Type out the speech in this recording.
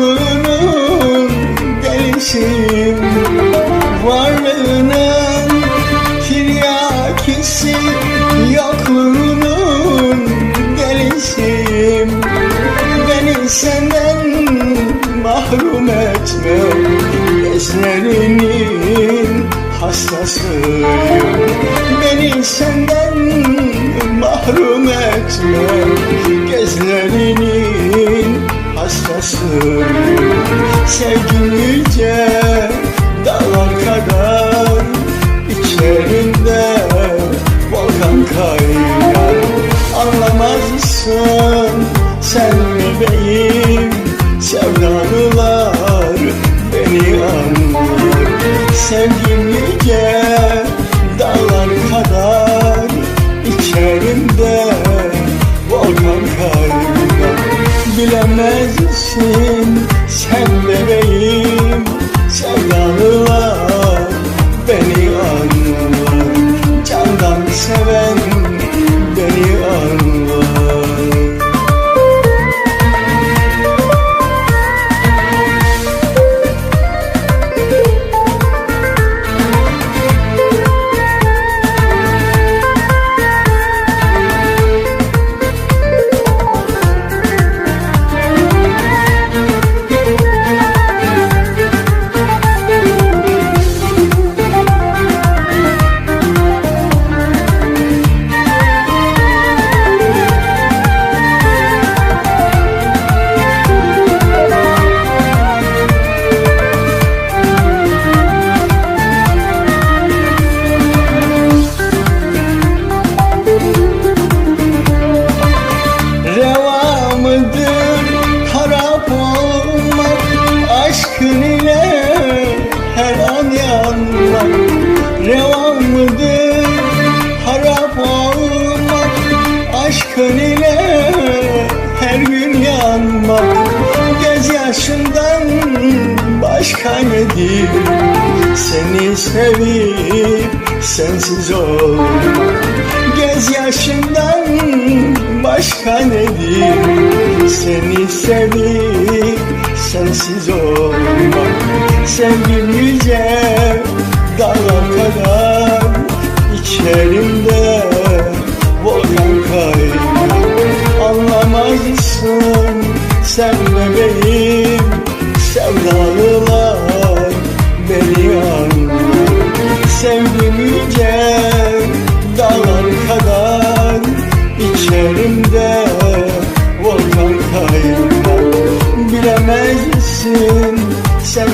Varlığının gelişim Varlığının tiryakisi Yokluğunun gelişim Beni senden mahrum etme Gözlerinin hastasıyım Beni senden mahrum etme Gözlerinin hastasıyım Sevgim yüce dağlar kadar içerimde volkan kaynar Anlamazsın sen bebeğim Sevdalılar beni anlar. Sevgim yüce dağlar kadar içerimde volkan kaynar Bilemezsin. Sen bebeğim Sevdalılar Aşkın her gün yanmak Gözyaşından başka nedir Seni sevip sensiz olmak Gözyaşından başka nedir Seni sevip sensiz olmak Sevgim yüce dağlar kadar içerimde sen bebeğim Sevdalılar beni anlar. Sevgim yüce dağlar kadar içerimde volkan kaynar Bilemezsin sen